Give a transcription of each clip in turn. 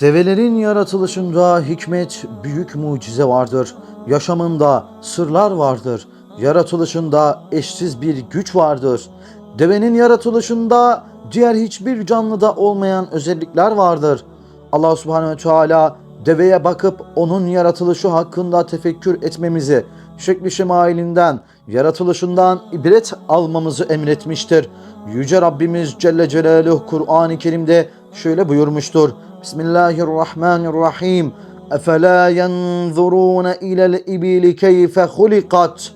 Develerin yaratılışında hikmet, büyük mucize vardır. Yaşamında sırlar vardır. Yaratılışında eşsiz bir güç vardır. Devenin yaratılışında diğer hiçbir canlıda olmayan özellikler vardır. Allah subhanehu ve teala deveye bakıp onun yaratılışı hakkında tefekkür etmemizi, şekli şemalinden, yaratılışından ibret almamızı emretmiştir. Yüce Rabbimiz Celle Celaluhu Kur'an-ı Kerim'de şöyle buyurmuştur. Bismillahirrahmanirrahim. Efela yenzuruna ilel ibili keyfe hulikat.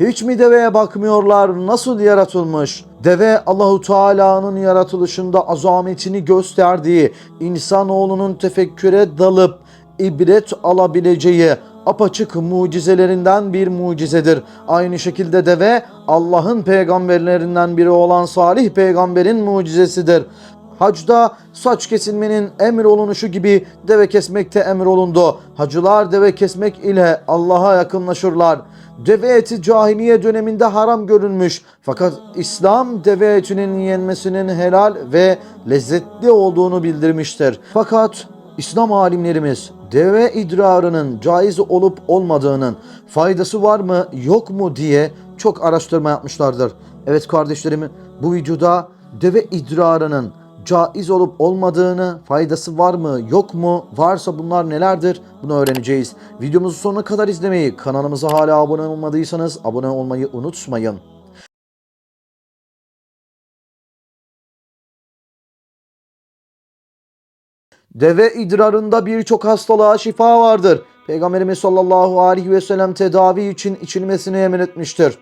Hiç mi deveye bakmıyorlar nasıl yaratılmış? Deve Allahu Teala'nın yaratılışında azametini gösterdiği, insanoğlunun tefekküre dalıp ibret alabileceği apaçık mucizelerinden bir mucizedir. Aynı şekilde deve Allah'ın peygamberlerinden biri olan Salih peygamberin mucizesidir. Hacda saç kesilmenin emir olunuşu gibi deve kesmekte emir olundu. Hacılar deve kesmek ile Allah'a yakınlaşırlar. Deve eti cahiliye döneminde haram görülmüş. Fakat İslam deve etinin yenmesinin helal ve lezzetli olduğunu bildirmiştir. Fakat İslam alimlerimiz deve idrarının caiz olup olmadığının faydası var mı yok mu diye çok araştırma yapmışlardır. Evet kardeşlerim bu videoda deve idrarının caiz olup olmadığını, faydası var mı yok mu, varsa bunlar nelerdir bunu öğreneceğiz. Videomuzu sonuna kadar izlemeyi, kanalımıza hala abone olmadıysanız abone olmayı unutmayın. Deve idrarında birçok hastalığa şifa vardır. Peygamberimiz sallallahu aleyhi ve sellem tedavi için içilmesini emretmiştir.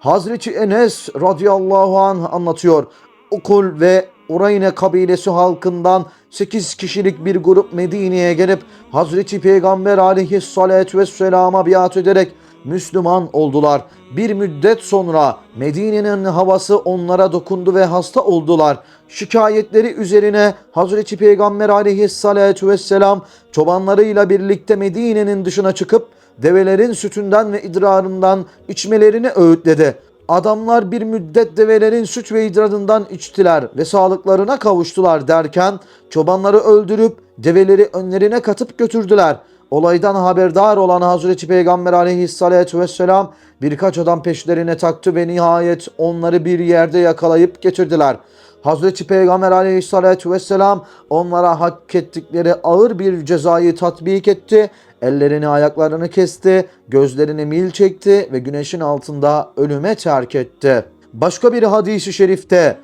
Hazreti Enes radıyallahu anh anlatıyor. Ukul ve Urayne kabilesi halkından 8 kişilik bir grup Medine'ye gelip Hazreti Peygamber aleyhissalatü vesselama biat ederek Müslüman oldular. Bir müddet sonra Medine'nin havası onlara dokundu ve hasta oldular. Şikayetleri üzerine Hazreti Peygamber aleyhissalatü vesselam çobanlarıyla birlikte Medine'nin dışına çıkıp develerin sütünden ve idrarından içmelerini öğütledi. Adamlar bir müddet develerin süt ve idrarından içtiler ve sağlıklarına kavuştular derken çobanları öldürüp develeri önlerine katıp götürdüler. Olaydan haberdar olan Hazreti Peygamber aleyhissalatü vesselam birkaç adam peşlerine taktı ve nihayet onları bir yerde yakalayıp getirdiler. Hazreti Peygamber aleyhissalatü vesselam onlara hak ettikleri ağır bir cezayı tatbik etti. Ellerini ayaklarını kesti, gözlerini mil çekti ve güneşin altında ölüme terk etti. Başka bir hadisi şerifte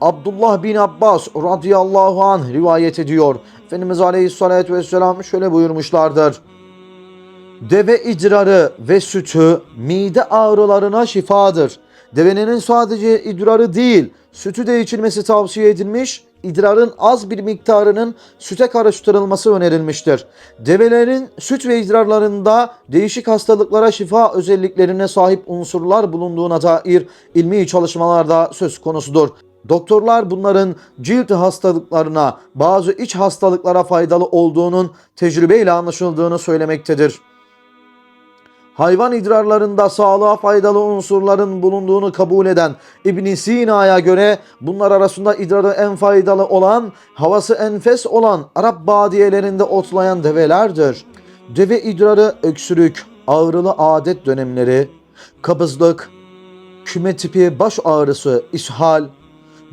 Abdullah bin Abbas radıyallahu anh rivayet ediyor. Efendimiz aleyhissalatü vesselam şöyle buyurmuşlardır. Deve idrarı ve sütü mide ağrılarına şifadır. Devenin sadece idrarı değil, sütü de içilmesi tavsiye edilmiş, idrarın az bir miktarının süte karıştırılması önerilmiştir. Develerin süt ve idrarlarında değişik hastalıklara şifa özelliklerine sahip unsurlar bulunduğuna dair ilmi çalışmalarda söz konusudur. Doktorlar bunların cilt hastalıklarına, bazı iç hastalıklara faydalı olduğunun tecrübeyle anlaşıldığını söylemektedir. Hayvan idrarlarında sağlığa faydalı unsurların bulunduğunu kabul eden İbn Sina'ya göre bunlar arasında idrarı en faydalı olan, havası enfes olan Arap badiyelerinde otlayan develerdir. Deve idrarı öksürük, ağrılı adet dönemleri, kabızlık, küme tipi baş ağrısı, ishal,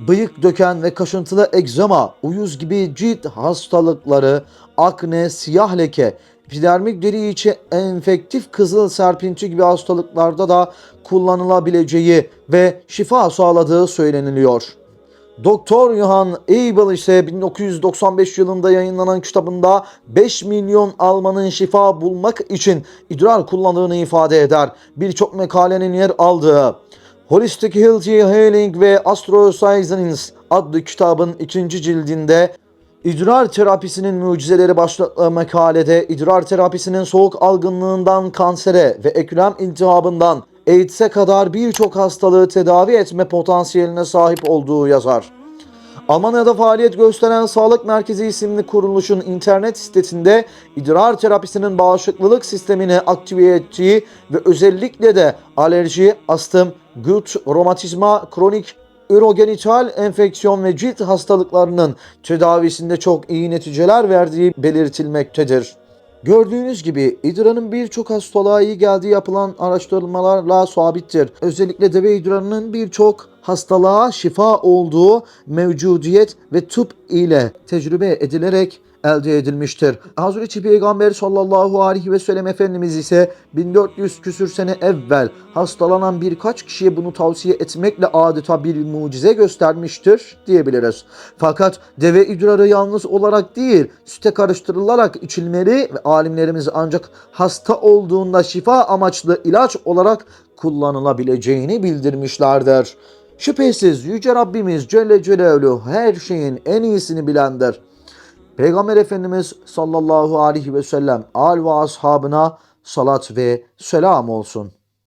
bıyık döken ve kaşıntılı egzama, uyuz gibi cilt hastalıkları, akne, siyah leke, epidermik deri içi enfektif kızıl serpinti gibi hastalıklarda da kullanılabileceği ve şifa sağladığı söyleniliyor. Doktor Johann Abel ise 1995 yılında yayınlanan kitabında 5 milyon Almanın şifa bulmak için idrar kullandığını ifade eder. Birçok makalenin yer aldığı Holistic Healthy Healing ve Astroscience adlı kitabın ikinci cildinde İdrar terapisinin mucizeleri başlıklı makalede idrar terapisinin soğuk algınlığından kansere ve eklem iltihabından AIDS'e kadar birçok hastalığı tedavi etme potansiyeline sahip olduğu yazar. Almanya'da faaliyet gösteren Sağlık Merkezi isimli kuruluşun internet sitesinde idrar terapisinin bağışıklılık sistemini aktive ettiği ve özellikle de alerji, astım, gut, romatizma, kronik ürogenital enfeksiyon ve cilt hastalıklarının tedavisinde çok iyi neticeler verdiği belirtilmektedir. Gördüğünüz gibi idrarın birçok hastalığa iyi geldiği yapılan araştırmalarla sabittir. Özellikle deve idrarının birçok hastalığa şifa olduğu mevcudiyet ve tıp ile tecrübe edilerek elde edilmiştir. Hazreti Peygamber sallallahu aleyhi ve sellem Efendimiz ise 1400 küsür sene evvel hastalanan birkaç kişiye bunu tavsiye etmekle adeta bir mucize göstermiştir diyebiliriz. Fakat deve idrarı yalnız olarak değil, süte karıştırılarak içilmeli ve alimlerimiz ancak hasta olduğunda şifa amaçlı ilaç olarak kullanılabileceğini bildirmişlerdir. Şüphesiz Yüce Rabbimiz Celle Celaluhu her şeyin en iyisini bilendir. Peygamber Efendimiz sallallahu aleyhi ve sellem al ve ashabına salat ve selam olsun.